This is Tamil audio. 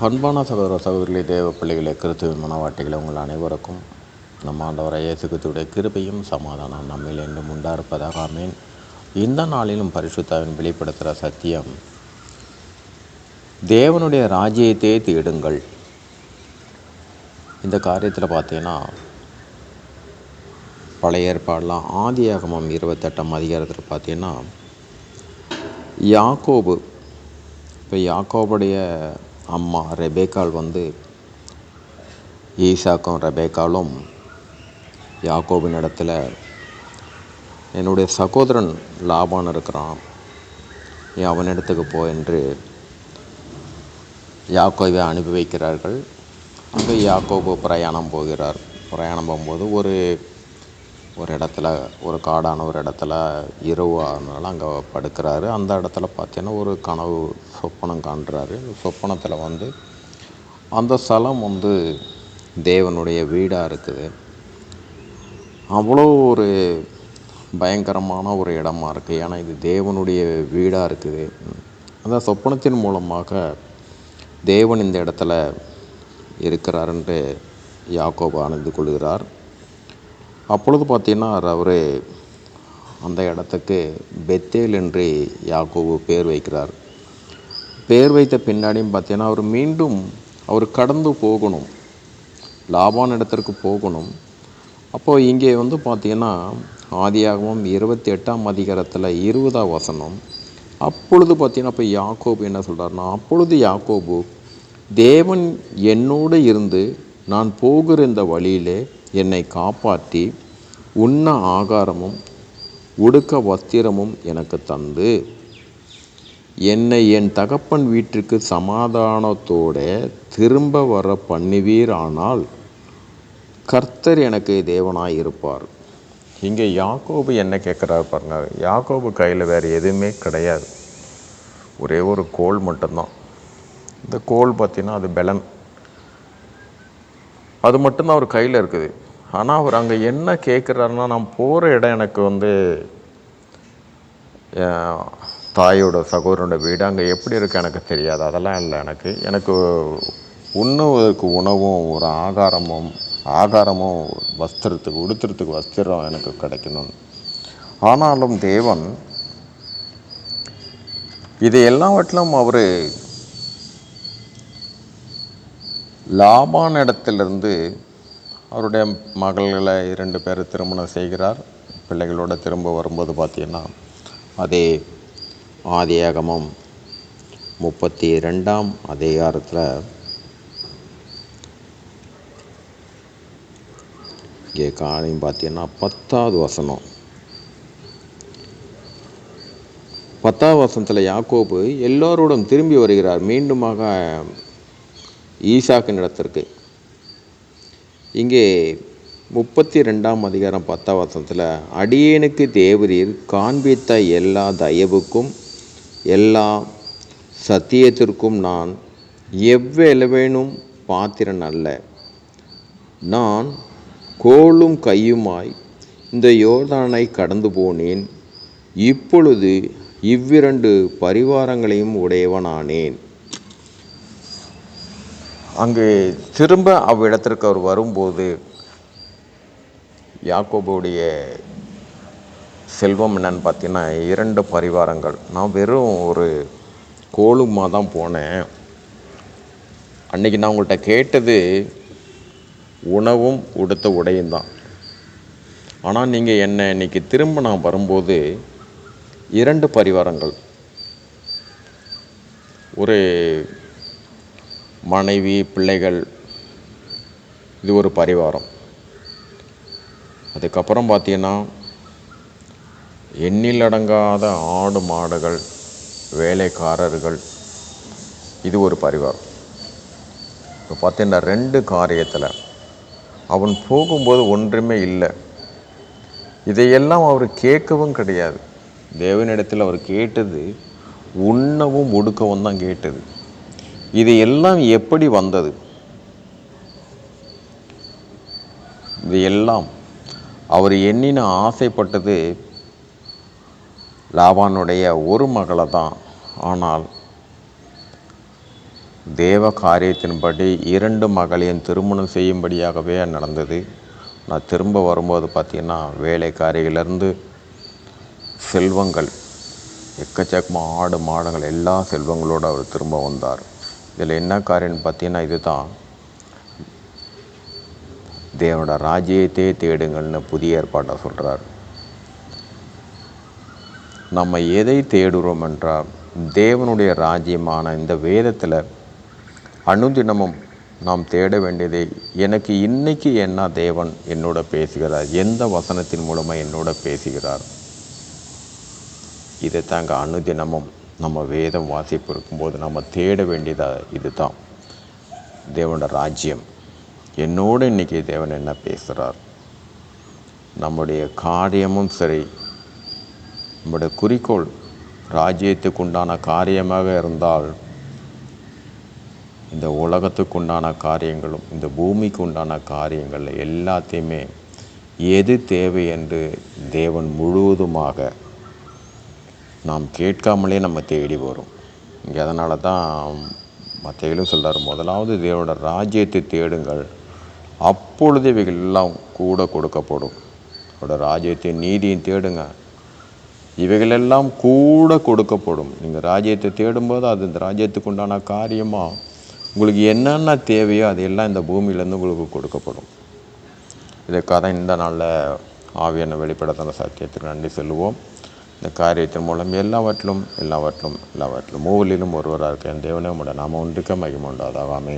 அன்பான சகோதர சகோதரிகளே தேவ பிள்ளைகளே கிறிஸ்துவ மனவாட்டிகளை உங்கள் அனைவருக்கும் நம்ம ஆண்டவரை இயேசுக்கத்துடைய கிருபையும் சமாதானம் நம்மில் என்றும் உண்டாயிருப்பதாக அமேன் இந்த நாளிலும் பரிசுத்தாவின் வெளிப்படுத்துகிற சத்தியம் தேவனுடைய ராஜ்யத்தை தேடுங்கள். இந்த காரியத்தில் பார்த்தீங்கன்னா பழைய ஏற்பாடெலாம் ஆதியாகமம் இருபத்தெட்டாம் அதிகாரத்தில் பார்த்தீங்கன்னா யாக்கோபு இப்போ யாக்கோபுடைய அம்மா ரெபேக்கால் வந்து ஈசாக்கும் ரெபேக்காலும் யாக்கோபின் இடத்துல என்னுடைய சகோதரன் லாபான் இருக்கிறான். நீ அவனிடத்துக்கு போ என்று யாக்கோவை அனுப்பி வைக்கிறார்கள். அங்கே யாக்கோபு பிரயாணம் போகிறார். பிரயாணம் போகும்போது ஒரு ஒரு இடத்துல ஒரு காடான ஒரு இடத்துல இரவு ஆனால் அங்கே படுக்கிறாரு. அந்த இடத்துல பார்த்தீங்கன்னா ஒரு கனவு சொப்பனம் காண்றாரு. சொப்பனத்தில் வந்து அந்த ஸ்தலம் வந்து தேவனுடைய வீடாக இருக்குது. அவ்வளோ ஒரு பயங்கரமான ஒரு இடமா இருக்குது ஏன்னா இது தேவனுடைய வீடாக இருக்குது. அந்த சொப்பனத்தின் மூலமாக தேவன் இந்த இடத்துல இருக்கிறாருன்ட்டு யாக்கோபு அணிந்து கொள்கிறார். அப்பொழுது பார்த்தீங்கன்னா அவர் அந்த இடத்துக்கு பெத்தேல் என்று யாக்கோவு பேர் வைக்கிறார். பேர் வைத்த பின்னாடியும் பார்த்தீங்கன்னா அவர் மீண்டும் அவர் கடந்து போகணும். லாபான் இடத்திற்கு போகணும். அப்போது இங்கே வந்து பார்த்தீங்கன்னா ஆதியாகவும் இருபத்தி எட்டாம் அதிகாரத்தில் இருபதாம் வசனம். அப்பொழுது பார்த்தீங்கன்னா இப்போ யாக்கோபு என்ன சொல்கிறாருன்னா அப்பொழுது யாக்கோபு தேவன் என்னோடு இருந்து நான் போகிற இந்த வழியிலே என்னை காப்பாற்றி உண்ண ஆகாரமும் உடுக்க வஸ்திரமும் எனக்கு தந்து. என்னை என் தகப்பன் வீட்டிற்கு சமாதானத்தோட திரும்ப வர பண்ணுவீர் ஆனால் கர்த்தர் எனக்கு தேவனாய் இருப்பார் இங்கே யாக்கோபு என்ன கேட்குறாரு பாருங்க. யாக்கோபு கையில் வேறு எதுவுமே கிடையாது. ஒரே ஒரு கோல் மட்டும்தான். இந்த கோல் பார்த்தீங்கன்னா அது பெலன். அது மட்டும்தான் அவர் கையில் இருக்குது. ஆனால் அவர் அங்கே என்ன கேட்குறாருன்னா நான் போகிற இடம் எனக்கு வந்து தாயோட சகோதரனோட வீடு அங்கே எப்படி இருக்குது எனக்கு தெரியாது. அதெல்லாம் இல்லை எனக்கு. எனக்கு உண்ணுவதற்கு உணவும் ஒரு ஆகாரமும் ஆகாரமும் வஸ்திரத்துக்கு உடுத்துறதுக்கு வஸ்திரம் எனக்கு கிடைக்கணும். ஆனாலும் தேவன் இது எல்லாவற்றிலும் அவர் லாபான் இடத்திலிருந்து அவருடைய மகள்களை இரண்டு பேர் திருமணம் செய்கிறார். பிள்ளைகளோட திரும்ப வரும்போது பார்த்தீங்கன்னா அதே ஆதியாகமம் முப்பத்தி ரெண்டாம் அதிகாரத்தில் இங்கே காலையும் பார்த்தீங்கன்னா பத்தாவது வசனம். பத்தாவது வசனத்தில் யாக்கோபு எல்லோரோடும் திரும்பி வருகிறார். மீண்டுமாக ஈசாக்கின் இடத்திற்கு. இங்கே முப்பத்தி ரெண்டாம் அதிகாரம் பத்தாம் வசனத்தில் அடியேனுக்கு தேவரீர் காண்பித்த எல்லா தயவுக்கும் எல்லா சத்தியத்திற்கும் நான் எவ்வளவேனும் பாத்திரன் அல்ல. நான் கோலும் கையுமாய் இந்த யோர்தானை கடந்து போனேன். இப்பொழுது இவ்விரண்டு பரிவாரங்களையும் உடையவனானேன். அங்கு திரும்ப அவ்விடத்திற்கு அவர் வரும்போது யாக்கோபுடைய செல்வம் என்னன்னு பார்த்தீங்கன்னா இரண்டு பரிவாரங்கள். நான் வெறும் ஒரு கோலுமாக தான் போனேன். அன்றைக்கி நான் உங்கள்கிட்ட கேட்டது உணவும் உடுத்த உடையும் தான். ஆனால் நீங்கள் என்னை இன்னைக்கு திரும்ப நான் வரும்போது இரண்டு பரிவாரங்கள். ஒரு மனைவி பிள்ளைகள் இது ஒரு பரிவாரம். அதுக்கப்புறம் பார்த்தீங்கன்னா எண்ணிலடங்காத ஆடு மாடுகள் வேலைக்காரர்கள் இது ஒரு பரிவாரம். இப்போ பார்த்தீங்கன்னா ரெண்டு காரியத்தில் அவன் போகும்போது ஒன்றுமே இல்லை. இதையெல்லாம் அவர் கேட்கவும் கிடையாது. தேவனிடத்தில் அவர் கேட்டது உண்ணவும் ஒடுக்கவும் தான் கேட்டது. இது எல்லாம் எப்படி வந்தது? இது எல்லாம் அவர் எண்ணின ஆசைப்பட்டது லாபானுடைய ஒரு மகளை தான். ஆனால் தேவ காரியத்தின்படி இரண்டு மகளையும் திருமணம் செய்யும்படியாகவே நடந்தது. நான் திரும்ப வரும்போது பார்த்தீங்கன்னா வேலைக்காரிகளிலிருந்து செல்வங்கள் எக்கச்சக்கமாக ஆடு மாடுகள் எல்லா செல்வங்களோடு அவர் திரும்ப வந்தார். இதில் என்ன காரியம்னு பார்த்தீங்கன்னா இதுதான். தேவனோட ராஜ்யத்தையே தேடுங்கள்னு புதிய ஏற்பாட்டை சொல்கிறார் நம்ம எதை தேடுகிறோம் என்றால் தேவனுடைய ராஜ்யமான இந்த வேதத்தில் அனுதினமும் நாம் தேட வேண்டியதை எனக்கு இன்னைக்கு என்ன தேவன் என்னோட பேசுகிறார் எந்த வசனத்தின் மூலமாக என்னோட பேசுகிறார். இதை தாங்க அனுதினமும் நம்ம வேதம் வாசிப்பு இருக்கும்போது நம்ம தேட வேண்டியதாக இதுதான். தேவனோட ராஜ்யம். என்னோட இன்னைக்கு தேவன் என்ன பேசுகிறார் நம்முடைய காரியமும் சரி. நம்முடைய குறிக்கோள் ராஜ்யத்துக்கு உண்டான காரியமாக இருந்தால் இந்த உலகத்துக்கு உண்டான காரியங்களும் இந்த பூமிக்கு உண்டான காரியங்கள் எல்லாத்தையுமே எது தேவை என்று தேவன் முழுவதுமாக நாம் கேட்காமலே நம்ம தேடி வரும். இங்கே அதனால தான் மற்றையிலும் சொல்கிறார் முதலாவது தேவனோட ராஜ்யத்தை தேடுங்கள். அப்பொழுது இவைகள் எல்லாம் கூட கொடுக்கப்படும். அவரோட ராஜ்யத்தை நீதியும் தேடுங்க. இவைகளெல்லாம் கூட கொடுக்கப்படும். நீங்கள் ராஜ்யத்தை தேடும்போது அது இந்த ராஜ்யத்துக்கு உண்டான காரியமாக உங்களுக்கு என்னென்ன தேவையோ அதையெல்லாம் இந்த பூமியிலேருந்து உங்களுக்கு கொடுக்கப்படும். இதற்காக இந்த நாளில் ஆவியான வெளிப்படத்தான சத்தியத்துக்கு நன்றி சொல்லுவோம். இந்த காரியத்தின் மூலம் எல்லாவற்றிலும் எல்லாவற்றிலும் எல்லாவற்றிலும் மூவலிலும் ஒருவராக இருக்க தேவனே உடைய நாம ஒன்றுக்க மகிமுண்டாதாகாமே